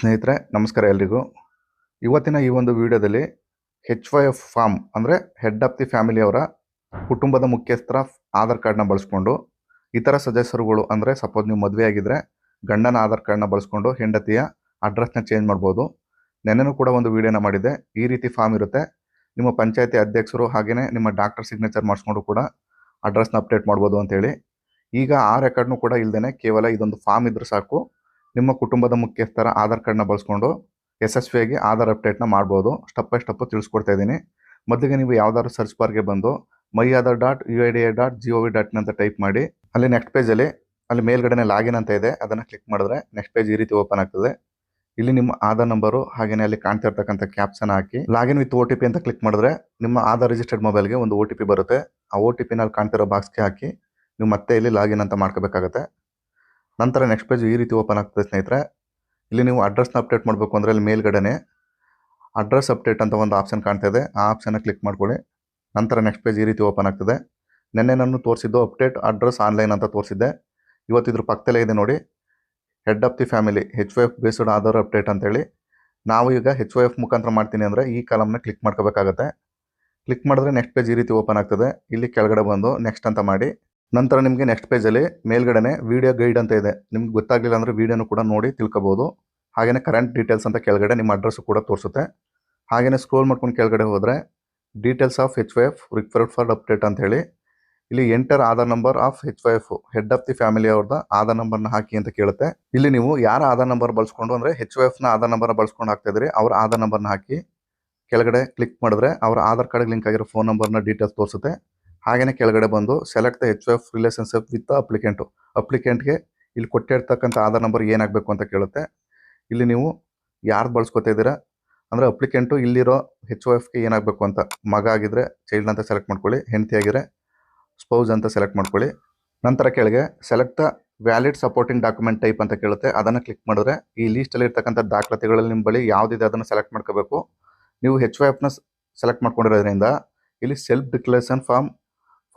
ಸ್ನೇಹಿತರೆ, ನಮಸ್ಕಾರ ಎಲ್ರಿಗೂ. ಇವತ್ತಿನ ಈ ಒಂದು ವಿಡಿಯೋದಲ್ಲಿ ಹೆಚ್ ವೈ ಎಫ್ ಫಾರ್ಮ್ ಅಂದರೆ ಹೆಡ್ ಆಫ್ ದಿ ಫ್ಯಾಮಿಲಿಯವರ ಕುಟುಂಬದ ಮುಖ್ಯಸ್ಥರ ಆಧಾರ್ ಕಾರ್ಡ್ನ ಬಳಸ್ಕೊಂಡು, ಇತರ ಸದಸ್ಯರುಗಳು ಅಂದರೆ ಸಪೋಸ್ ನೀವು ಮದುವೆ ಆಗಿದ್ದರೆ ಗಂಡನ ಆಧಾರ್ ಕಾರ್ಡ್ನ ಬಳಸ್ಕೊಂಡು ಹೆಂಡತಿಯ ಅಡ್ರೆಸ್ನ ಚೇಂಜ್ ಮಾಡ್ಬೋದು. ನೆನ್ನೆನೂ ಕೂಡ ಒಂದು ವಿಡಿಯೋನ ಮಾಡಿದೆ ಈ ರೀತಿ ಫಾರ್ಮ್ ಇರುತ್ತೆ. ನಿಮ್ಮ ಪಂಚಾಯತಿ ಅಧ್ಯಕ್ಷರು ಹಾಗೆಯೇ ನಿಮ್ಮ ಡಾಕ್ಟರ್ ಸಿಗ್ನೇಚರ್ ಮಾಡಿಸ್ಕೊಂಡು ಕೂಡ ಅಡ್ರೆಸ್ನ ಅಪ್ಡೇಟ್ ಮಾಡ್ಬೋದು ಅಂತೇಳಿ. ಈಗ ಆ ರೆಕಾರ್ಡ್ನು ಕೂಡ ಇಲ್ಲದೇ ಕೇವಲ ಇದೊಂದು ಫಾರ್ಮ್ ಇದ್ರೆ ಸಾಕು. ನಿಮ್ಮ ಕುಟುಂಬದ ಮುಖ್ಯಸ್ಥರ ಆಧಾರ್ ಕಾರ್ಡ್ನ ಬಳಸ್ಕೊಂಡು ಯಶಸ್ವಿಯಾಗಿ ಆಧಾರ್ ಅಪ್ಡೇಟ್ನ ಮಾಡ್ಬೋದು. ಸ್ಟೆಪ್ ಬೈ ಸ್ಟೆಪ್ ತಿಳಿಸ್ಕೊಡ್ತಾ ಇದ್ದೀನಿ. ಮೊದಲಿಗೆ ನೀವು ಯಾವ್ದಾದ್ರು ಸರ್ಚ್ ಬಾರ್ಗೆ ಬಂದು my Aadhaar dot U I D A I dot G V dot type ಮಾಡಿ. ಅಲ್ಲಿ ನೆಕ್ಸ್ಟ್ ಪೇಜಲ್ಲಿ ಅಲ್ಲಿ ಮೇಲ್ಗಡೆನೆ ಲಾಗಿನ್ ಅಂತ ಇದೆ. ಅದನ್ನು ಕ್ಲಿಕ್ ಮಾಡಿದ್ರೆ ನೆಕ್ಸ್ಟ್ ಪೇಜ್ ಈ ರೀತಿ ಓಪನ್ ಆಗ್ತದೆ. ಇಲ್ಲಿ ನಿಮ್ಮ ಆಧಾರ್ ನಂಬರು ಹಾಗೆಯೇ ಅಲ್ಲಿ ಕಾಣ್ತಾ ಇರ್ತಕ್ಕಂಥ caption hockey, login with O T P ಅಂತ ಕ್ಲಿಕ್ ಮಾಡಿದ್ರೆ ನಿಮ್ಮ ಆಧಾರ್ ರಿಜಿಸ್ಟರ್ಡ್ ಮೊಬೈಲ್ಗೆ ಒಂದು ಒ ಟಿ ಪಿ ಬರುತ್ತೆ. ಆ ಒ ಟಿ ಪಿನಲ್ಲಿ ಕಾಣ್ತಿರೋ ಬಾಕ್ಸ್ಗೆ ಹಾಕಿ, ನೀವು ಮತ್ತೆ ಇಲ್ಲಿ ಲಾಗಿನ್ ಅಂತ ಮಾಡ್ಕೋಬೇಕಾಗತ್ತೆ. ನಂತರ ನೆಕ್ಸ್ಟ್ ಪೇಜ್ ಈ ರೀತಿ ಓಪನ್ ಆಗ್ತದೆ ಸ್ನೇಹಿತರೆ. ಇಲ್ಲಿ ನೀವು ಅಡ್ರೆಸ್ನ ಅಪ್ಡೇಟ್ ಮಾಡಬೇಕು ಅಂದರೆ ಅಲ್ಲಿ ಮೇಲ್ಗಡೆನೆ ಅಡ್ರೆಸ್ ಅಪ್ಡೇಟ್ ಅಂತ ಒಂದು ಆಪ್ಷನ್ ಕಾಣ್ತಾ ಇದೆ. ಆ ಆಪ್ಷನ್ನ ಕ್ಲಿಕ್ ಮಾಡ್ಕೊಳ್ಳಿ. ನಂತರ ನೆಕ್ಸ್ಟ್ ಪೇಜ್ ಈ ರೀತಿ ಓಪನ್ ಆಗ್ತದೆ. ನಿನ್ನೆ ನಾನು ತೋರಿಸಿದ್ದು ಅಪ್ಡೇಟ್ ಅಡ್ರೆಸ್ ಆನ್ಲೈನ್ ಅಂತ ತೋರಿಸಿದ್ದೆ. ಇವತ್ತಿದ್ರ ಪಕ್ಕದಲ್ಲೇ ಇದೆ ನೋಡಿ. Head of the family H Y F based Aadhaar update ಅಂತೇಳಿ ನಾವು ಈಗ ಹೆಚ್ ವೈ ಎಫ್ ಮುಖಾಂತರ ಮಾಡ್ತೀನಿ ಅಂದರೆ ಈ ಕಾಲಮ್ನ ಕ್ಲಿಕ್ ಮಾಡ್ಕೋಬೇಕಾಗತ್ತೆ. ಕ್ಲಿಕ್ ಮಾಡಿದ್ರೆ ನೆಕ್ಸ್ಟ್ ಪೇಜ್ ಈ ರೀತಿ ಓಪನ್ ಆಗ್ತದೆ. ಇಲ್ಲಿ ಕೆಳಗಡೆ ಬಂದು ನೆಕ್ಸ್ಟ್ ಅಂತ ಮಾಡಿ. ನಂತರ ನಿಮಗೆ ನೆಕ್ಸ್ಟ್ ಪೇಜಲ್ಲಿ ಮೇಲ್ಗಡೆನೆ ವಿಡಿಯೋ ಗೈಡ್ ಅಂತ ಇದೆ. ನಿಮ್ಗೆ ಗೊತ್ತಾಗಲಿಲ್ಲ ಅಂದರೆ ವೀಡಿಯೋನು ಕೂಡ ನೋಡಿ ತಿಳ್ಕೊಬೋದು. ಹಾಗೆಯೇ ಕರೆಂಟ್ ಡೀಟೇಲ್ಸ್ ಅಂತ ಕೆಳಗಡೆ ನಿಮ್ಮ ಅಡ್ರೆಸ್ಸು ಕೂಡ ತೋರಿಸುತ್ತೆ. ಹಾಗೆಯೇ ಸ್ಕ್ರೋಲ್ ಮಾಡ್ಕೊಂಡು ಕೆಳಗಡೆ ಹೋದರೆ details of H Y F required for update ಅಂತ ಹೇಳಿ. ಇಲ್ಲಿ enter Aadhaar number of H Y F head of the family ಅವ್ರದ್ದು ಆಧಾರ್ ನಂಬರ್ನ ಹಾಕಿ ಅಂತ ಕೇಳುತ್ತೆ. ಇಲ್ಲಿ ನೀವು ಯಾರ ಆಧಾರ್ ನಂಬರ್ ಬಳಸ್ಕೊಂಡು ಅಂದರೆ ಹೆಚ್ ವೈ ಎಫ್ನ ಆಧಾರ್ ನಂಬರ್ ಬಳಸ್ಕೊಂಡು ಹಾಕ್ತಾ ಇದ್ರಿ ಅವ್ರ ಆಧಾರ್ ನಂಬರ್ನ ಹಾಕಿ ಕೆಳಗಡೆ ಕ್ಲಿಕ್ ಮಾಡಿದ್ರೆ ಅವರ ಆಧಾರ್ ಕಾರ್ಡ್ಗೆ ಲಿಂಕ್ ಆಗಿರೋ ಫೋನ್ ನಂಬರ್ನ ಡೀಟೇಲ್ಸ್ ತೋರಿಸುತ್ತೆ. ಹಾಗೆಯೇ ಕೆಳಗಡೆ ಬಂದು select the H F relationship with applicant ಅಪ್ಲಿಕೆಂಟ್ಗೆ ಇಲ್ಲಿ ಕೊಟ್ಟಿರ್ತಕ್ಕಂಥ ಆಧಾರ್ ನಂಬರ್ ಏನಾಗಬೇಕು ಅಂತ ಕೇಳುತ್ತೆ. ಇಲ್ಲಿ ನೀವು ಯಾರು ಬಳಸ್ಕೊತಾ ಇದ್ದೀರಾ? ಅಂದರೆ ಅಪ್ಲಿಕೆಂಟು ಇಲ್ಲಿರೋ ಹೆಚ್ ಒ ಎಫ್ಗೆ ಏನಾಗಬೇಕು ಅಂತ. ಮಗ ಆಗಿದ್ರೆ ಚೈಲ್ಡ್ ಅಂತ ಸೆಲೆಕ್ಟ್ ಮಾಡ್ಕೊಳ್ಳಿ, ಹೆಂಡತಿ ಆಗಿದ್ರೆ ಸ್ಪೌಸ್ ಅಂತ ಸೆಲೆಕ್ಟ್ ಮಾಡ್ಕೊಳ್ಳಿ. ನಂತರ ಕೆಳಗೆ select the valid supporting document type ಅಂತ ಕೇಳುತ್ತೆ. ಅದನ್ನು ಕ್ಲಿಕ್ ಮಾಡಿದ್ರೆ ಈ ಲೀಸ್ಟಲ್ಲಿ ಇರ್ತಕ್ಕಂಥ ದಾಖಲಾತಿಗಳಲ್ಲಿ ನಿಮ್ಮ ಬಳಿ ಯಾವುದಿದೆ ಅದನ್ನು ಸೆಲೆಕ್ಟ್ ಮಾಡ್ಕೋಬೇಕು. ನೀವು ಹೆಚ್ ಒ ಎಫ್ನ ಸೆಲೆಕ್ಟ್ ಮಾಡ್ಕೊಂಡಿರೋದ್ರಿಂದ ಇಲ್ಲಿ self declaration form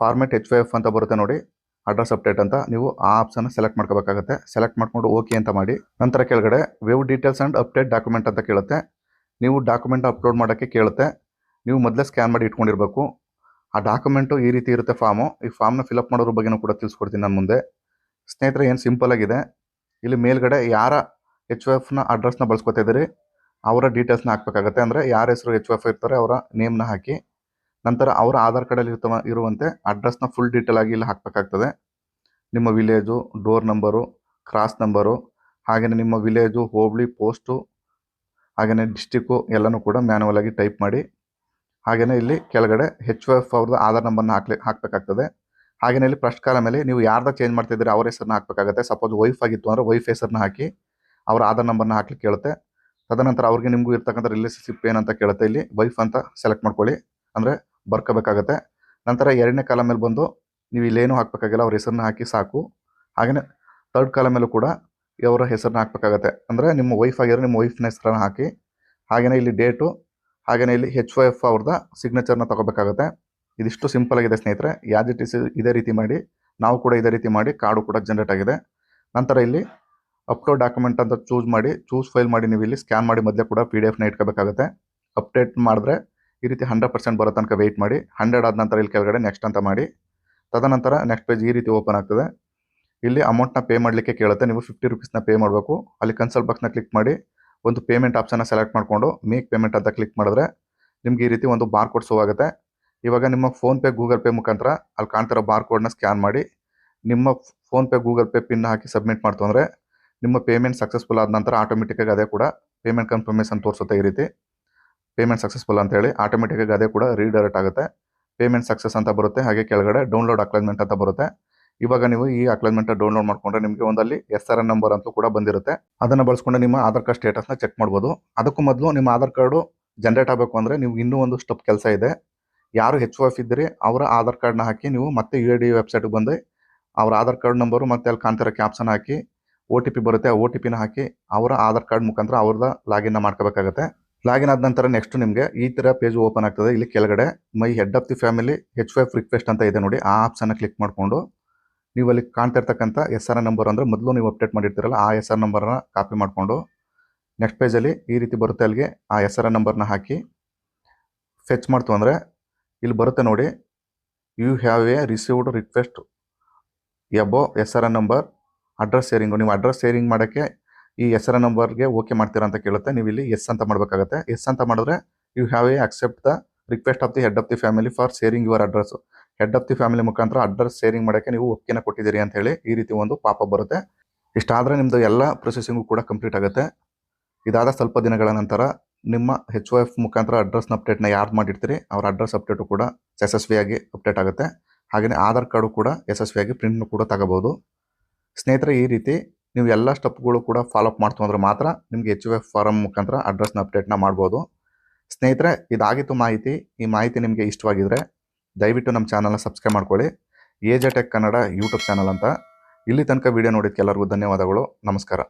format H F ಅಂತ ಬರುತ್ತೆ ನೋಡಿ. ಅಡ್ರೆಸ್ ಅಪ್ಡೇಟ್ ಅಂತ. ನೀವು ಆ ಆಪ್ಷನ್ ಸೆಲೆಕ್ಟ್ ಮಾಡ್ಕೋಬೇಕಾಗುತ್ತೆ. ಸೆಲೆಕ್ಟ್ ಮಾಡ್ಕೊಂಡು ಓಕೆ ಅಂತ ಮಾಡಿ. ನಂತರ ಕೆಳಗಡೆ wave details and update document ಅಂತ ಕೇಳುತ್ತೆ. ನೀವು ಡಾಕ್ಯುಮೆಂಟ್ ಅಪ್ಲೋಡ್ ಮಾಡೋಕ್ಕೆ ಕೇಳುತ್ತೆ. ನೀವು ಮೊದಲೇ ಸ್ಕ್ಯಾನ್ ಮಾಡಿ ಇಟ್ಕೊಂಡಿರಬೇಕು. ಆ ಡಾಕ್ಯುಮೆಂಟು ಈ ರೀತಿ ಇರುತ್ತೆ ಫಾರ್ಮು ಈ ಫಾರ್ಮ್ನ ಫಿಲಪ್ ಮಾಡೋದ್ರ ಬಗ್ಗೆನೂ ಕೂಡ ತಿಳಿಸ್ಕೊಡ್ತೀನಿ ನಾನು ಮುಂದೆ. ಸ್ನೇಹಿತರೆ, ಏನು ಸಿಂಪಲ್ ಆಗಿದೆ. ಇಲ್ಲಿ ಮೇಲ್ಗಡೆ ಯಾರ ಎಚ್ ಎಫ್ನ ಅಡ್ರೆಸ್ನ ಬಳಸ್ಕೊತಾ ಇದ್ದೀರಿ, ಅವರ ಡೀಟೇಲ್ಸ್ನ ಹಾಕಬೇಕಾಗತ್ತೆ. ಅಂದರೆ ಯಾರ ಹೆಸರು ಎಚ್ ಎಫ್ ಇರ್ತಾರೆ, ಅವರ ನೇಮ್ನ ಹಾಕಿ. ನಂತರ ಅವರ ಆಧಾರ್ ಕಾರ್ಡಲ್ಲಿ ಇರ್ತವ ಇರುವಂತೆ ಅಡ್ರೆಸ್ನ ಫುಲ್ ಡೀಟೇಲ್ ಆಗಿ ಇಲ್ಲಿ ಹಾಕಬೇಕಾಗ್ತದೆ. ನಿಮ್ಮ village door number cross number ಹಾಗೆಯೇ ನಿಮ್ಮ ವಿಲೇಜು ಹೋಬಳಿ ಪೋಸ್ಟು ಹಾಗೆಯೇ ಡಿಸ್ಟಿಕ್ಕು ಎಲ್ಲನೂ ಕೂಡ ಮ್ಯಾನುವಲ್ ಆಗಿ ಟೈಪ್ ಮಾಡಿ ಹಾಗೆಯೇ ಇಲ್ಲಿ ಕೆಳಗಡೆ ಹೆಚ್ ಎಫ್ ಅವ್ರದ್ದು ಆಧಾರ್ ನಂಬರ್ನ ಹಾಕ್ಲಿ ಹಾಕಬೇಕಾಗ್ತದೆ. ಹಾಗೆಯೇ ಇಲ್ಲಿ ಫಸ್ಟ್ ಕಾಲ ಮೇಲೆ ನೀವು ಯಾರ್ದ ಚೇಂಜ್ ಮಾಡ್ತಿದ್ದೀರಿ ಅವ್ರ ಹೆಸರನ್ನ ಹಾಕಬೇಕಾಗುತ್ತೆ. ಸಪೋಸ್ ವೈಫ್ ಆಗಿತ್ತು ಅಂದರೆ ವೈಫ್ ಹೆಸರನ್ನ ಹಾಕಿ ಅವರ ಆಧಾರ್ ನಂಬರ್ನ ಹಾಕ್ಲಿಕ್ಕೆ ಕೇಳುತ್ತೆ. ತದನಂತರ ಅವ್ರಿಗೆ ನಿಮಗೂ ಇರ್ತಕ್ಕಂಥ ರಿಲೇಷನ್ಶಿಪ್ ಏನಂತ ಕೇಳುತ್ತೆ ಇಲ್ಲಿ. ವೈಫ್ ಅಂತ ಸೆಲೆಕ್ಟ್ ಮಾಡ್ಕೊಳ್ಳಿ. ಅಂದರೆ ಬರ್ಕೋಬೇಕಾಗತ್ತೆ. ನಂತರ ಎರಡನೇ ಕಾಲ ಮೇಲೆ ಬಂದು ನೀವು ಇಲ್ಲೇನು ಹಾಕಬೇಕಾಗಿಲ್ಲ, ಅವ್ರ ಹೆಸರನ್ನ ಹಾಕಿ ಸಾಕು. ಹಾಗೆಯೇ ತರ್ಡ್ ಕಾಲ ಮೇಲೂ ಕೂಡ ಅವರ ಹೆಸರನ್ನ ಹಾಕಬೇಕಾಗತ್ತೆ. ಅಂದರೆ ನಿಮ್ಮ ವೈಫ್ ಆಗಿರೋ ನಿಮ್ಮ ವೈಫ್ನ ಹೆಸರನ್ನ ಹಾಕಿ ಹಾಗೆಯೇ ಇಲ್ಲಿ ಡೇಟು ಹಾಗೆಯೇ ಇಲ್ಲಿ ಹೆಚ್ ವೈ ಎಫ್ ಅವ್ರದ್ದು ಸಿಗ್ನೇಚರ್ನ ತೊಗೋಬೇಕಾಗತ್ತೆ. ಇದಿಷ್ಟು ಸಿಂಪಲ್ ಆಗಿದೆ ಸ್ನೇಹಿತರೆ. ಇಸ್ ಇದೇ ರೀತಿ ಮಾಡಿ, ನಾವು ಕೂಡ ಇದೇ ರೀತಿ ಮಾಡಿ ಕಾರ್ಡು ಕೂಡ ಜನ್ರೇಟ್ ಆಗಿದೆ. ನಂತರ ಇಲ್ಲಿ ಅಪ್ಲೋಡ್ ಡಾಕ್ಯುಮೆಂಟ್ ಅಂತ ಚೂಸ್ ಮಾಡಿ ಚೂಸ್ ಫೈಲ್ ಮಾಡಿ ನೀವು ಇಲ್ಲಿ ಸ್ಕ್ಯಾನ್ ಮಾಡಿ ಮೊದಲೇ ಕೂಡ ಪಿ ಡಿ ಎಫ್ನ ಇಟ್ಕೋಬೇಕಾಗುತ್ತೆ. ಅಪ್ಡೇಟ್ ಮಾಡಿದ್ರೆ ಈ ರೀತಿ ಹಂಡ್ರೆಡ್ ಪರ್ಸೆಂಟ್ ಬರೋ ತನಕ ವೆಯ್ಟ್ ಮಾಡಿ ಹಂಡ್ರೆಡ್ ಆದ ನಂತರ ಇಲ್ಲಿ ಕೆಳಗಡೆ ನೆಕ್ಸ್ಟ್ ಅಂತ ಮಾಡಿ, ತದನಂತರ ನೆಕ್ಸ್ಟ್ ಪೇಜ್ ಈ ರೀತಿ ಓಪನ್ ಆಗ್ತದೆ. ಇಲ್ಲಿ ಅಮೌಂಟ್ನ ಪೇ ಮಾಡಲಿಕ್ಕೆ ಕೇಳುತ್ತೆ. ನೀವು ಫಿಫ್ಟಿ ರುಪೀಸ್ನ ಪೇ ಮಾಡಬೇಕು. ಅಲ್ಲಿ ಕನ್ಸಲ್ಟ್ ಬಾಕ್ಸ್ನ ಕ್ಲಿಕ್ ಮಾಡಿ, ಒಂದು ಪೇಮೆಂಟ್ ಆಪ್ಷನ್ನ ಸೆಲೆಕ್ಟ್ ಮಾಡಿಕೊಂಡು ಮೇಕ್ ಪೇಮೆಂಟ್ ಅಂತ ಕ್ಲಿಕ್ ಮಾಡಿದ್ರೆ ನಿಮ್ಗೆ ಈ ರೀತಿ ಒಂದು ಬಾರ್ ಕೋಡ್ ಶೋ ಆಗುತ್ತೆ. ಇವಾಗ ನಿಮ್ಮ ಫೋನ್ಪೇ ಗೂಗಲ್ ಪೇ ಮುಖಾಂತರ ಅಲ್ಲಿ ಕಾಣ್ತಿರೋ ಬಾರ್ ಕೋಡ್ನ ಸ್ಕ್ಯಾನ್ ಮಾಡಿ, ನಿಮ್ಮ ಫೋನ್ಪೇ ಗೂಗಲ್ ಪೇ ಪಿನ್ ಹಾಕಿ ಸಬ್ಮಿಟ್ ಮಾಡ್ತು ನಿಮ್ಮ ಪೇಮೆಂಟ್ ಸಕ್ಸಸ್ಫುಲ್ ಆದ ನಂತರ ಆಟೋಮೆಟಿಕ್ಕಾಗಿ ಅದೇ ಕೂಡ ಪೇಮೆಂಟ್ ಕನ್ಫರ್ಮೇಷನ್ ತೋರಿಸುತ್ತೆ ಈ ರೀತಿ. ಪೇಮೆಂಟ್ ಸಕ್ಸಸ್ಫುಲ್ ಅಂತ ಹೇಳಿ ಆಟೋಮೆಟಿಕ್ಕಾಗಿ ಅದೇ ಕೂಡ ರೀಡೈರೆಕ್ಟ್ ಆಗುತ್ತೆ. ಪೇಮೆಂಟ್ ಸಕ್ಸಸ್ ಅಂತ ಬರುತ್ತೆ, ಹಾಗೆ ಕೆಳಗಡೆ ಡೌನ್ಲೋಡ್ ಅಕ್ಲೈನ್ಮೆಂಟ್ ಅಂತ ಬರುತ್ತೆ. ಇವಾಗ ನೀವು ಈ ಅಕ್ಲೈನ್ಮೆಂಟ್ ಡೌನ್ಲೋಡ್ ಮಾಡ್ಕೊಂಡ್ರೆ ನಿಮಗೆ ಒಂದಲ್ಲಿ ಎಸ್ ಆರ್ ಎನ್ ನಂಬರ್ ಅಂತೂ ಕೂಡ ಬಂದಿರುತ್ತೆ. ಅದನ್ನು ಬಳಸ್ಕೊಂಡು ನಿಮ್ಮ ಆಧಾರ್ ಕಾರ್ಡ್ ಸ್ಟೇಟಸ್ನ ಚೆಕ್ ಮಾಡ್ಬೋದು. ಅದಕ್ಕೂ ಮೊದಲು ನಿಮ್ಮ ಆಧಾರ್ ಕಾರ್ಡು ಜನರೇಟ್ ಆಗಬೇಕು ಅಂದರೆ ನೀವು ಇನ್ನೂ ಒಂದು ಸ್ಟೆಪ್ ಕೆಲಸ ಇದೆ. ಯಾರು ಹೆಚ್ ಎಫ್ ಇದ್ದೀರಿ, ಅವರ ಆಧಾರ್ ಕಾರ್ಡ್ನ ಹಾಕಿ ನೀವು ಮತ್ತೆ ಯು ಎ ಡಿ ವೆಬ್ಸೈಟ್ಗೆ ಬಂದು ಅವರ ಆಧಾರ್ ಕಾರ್ಡ್ ನಂಬರು ಮತ್ತು ಅಲ್ಲಿ ಕಾಣ್ತಿರೋ ಕ್ಯಾಪ್ಸನ್ ಹಾಕಿ ಒ ಟಿ ಪಿ ಬರುತ್ತೆ, ಆ ಒ ಟಿ ಪಿನ ಹಾಕಿ ಅವರ ಆಧಾರ್ ಕಾರ್ಡ್ ಮುಖಾಂತರ ಅವ್ರದ್ದು ಲಾಗಿನ್ನ ಮಾಡ್ಕೋಬೇಕಾಗತ್ತೆ. ಲಾಗಿನ್ ಆದ ನಂತರ ನೆಕ್ಸ್ಟ್ ನಿಮಗೆ ಈ ಥರ ಪೇಜ್ ಓಪನ್ ಆಗ್ತದೆ. ಇಲ್ಲಿ ಕೆಳಗಡೆ my head of the family H wife request ಅಂತ ಇದೆ ನೋಡಿ. ಆ ಆಪ್ಷನ್ನ ಕ್ಲಿಕ್ ಮಾಡಿಕೊಂಡು ನೀವು ಅಲ್ಲಿ ಕಾಣ್ತಾ ಇರ್ತಕ್ಕಂಥ ಎಸ್ ಆರ್ ನಂಬರ್ ಅಂದರೆ ಮೊದಲು ನೀವು ಅಪ್ಡೇಟ್ ಮಾಡಿರ್ತೀರಲ್ಲ, ಆ ಎಸ್ ಆರ್ ನಂಬರ್ನ ಕಾಪಿ ಮಾಡಿಕೊಂಡು ನೆಕ್ಸ್ಟ್ ಪೇಜಲ್ಲಿ ಈ ರೀತಿ ಬರುತ್ತೆ ಅಲ್ಲಿಗೆ ಆ ಎಸ್ ಆರ್ ನಂಬರ್ನ ಹಾಕಿ ಫೆಚ್ ಮಾಡ್ತು ಅಂದರೆ ಇಲ್ಲಿ ಬರುತ್ತೆ ನೋಡಿ. You have a received request about S R number address sharing ನೀವು ಅಡ್ರೆಸ್ ಶೇರಿಂಗ್ ಮಾಡೋಕ್ಕೆ ಈ ಹೆಸರ ನಂಬರ್ಗೆ ಓಕೆ ಮಾಡ್ತೀರಾ ಅಂತ ಕೇಳುತ್ತೆ. ನೀವು ಇಲ್ಲಿ ಎಸ್ ಅಂತ ಮಾಡಬೇಕಾಗುತ್ತೆ. ಎಸ್ ಅಂತ ಮಾಡಿದ್ರೆ you have a accept the request of the head of the family for sharing your address head of the family ಮುಖಾಂತರ ಅಡ್ರೆಸ್ ಶೇರಿಂಗ್ ಮಾಡೋಕ್ಕೆ ನೀವು ಓಕೆನ ಕೊಟ್ಟಿದ್ದೀರಿ ಅಂತ ಹೇಳಿ ಈ ರೀತಿ ಒಂದು ಪಾಪ ಬರುತ್ತೆ. ಇಷ್ಟಾದರೆ ನಿಮ್ಮದು ಎಲ್ಲ ಪ್ರೊಸೆಸಿಂಗು ಕೂಡ ಕಂಪ್ಲೀಟ್ ಆಗುತ್ತೆ. ಇದಾದ ಸ್ವಲ್ಪ ದಿನಗಳ ನಂತರ ನಿಮ್ಮ ಹೆಚ್ ಒ ಎಫ್ ಮುಖಾಂತರ ಅಡ್ರೆಸ್ನ ಅಪ್ಡೇಟ್ನ ಯಾರು ಮಾಡಿರ್ತೀರಿ, ಅವ್ರ ಅಡ್ರೆಸ್ ಅಪ್ಡೇಟು ಕೂಡ ಯಶಸ್ವಿಯಾಗಿ ಅಪ್ಡೇಟ್ ಆಗುತ್ತೆ. ಹಾಗೆಯೇ ಆಧಾರ್ ಕಾರ್ಡು ಕೂಡ ಯಶಸ್ವಿಯಾಗಿ ಪ್ರಿಂಟ್ನು ಕೂಡ ತಗೋಬೋದು. ಸ್ನೇಹಿತರೆ, ಈ ರೀತಿ ನೀವು ಎಲ್ಲ ಸ್ಟೆಪ್ಗಳು ಕೂಡ ಫಾಲೋಅಪ್ ಮಾಡ್ತು ಮಾತ್ರ ನಿಮಗೆ ಎಚ್ ಎಫ್ ಫಾರಮ್ ಮುಖಾಂತರ ಅಡ್ರೆಸ್ನ ಅಪ್ಡೇಟ್ನ ಮಾಡ್ಬೋದು. ಸ್ನೇಹಿತರೆ, ಇದಾಗಿತ್ತು ಮಾಹಿತಿ. ಈ ಮಾಹಿತಿ ನಿಮಗೆ ಇಷ್ಟವಾಗಿದ್ರೆ ದಯವಿಟ್ಟು ನಮ್ಮ ಚಾನಲ್ನ ಸಬ್ಸ್ಕ್ರೈಬ್ ಮಾಡ್ಕೊಳ್ಳಿ. H J tech Kannada YouTube channel ಅಂತ. ಇಲ್ಲಿ ತನಕ ವಿಡಿಯೋ ನೋಡಿದ್ದಕ್ಕೆ ಎಲ್ಲರಿಗೂ ಧನ್ಯವಾದಗಳು. ನಮಸ್ಕಾರ.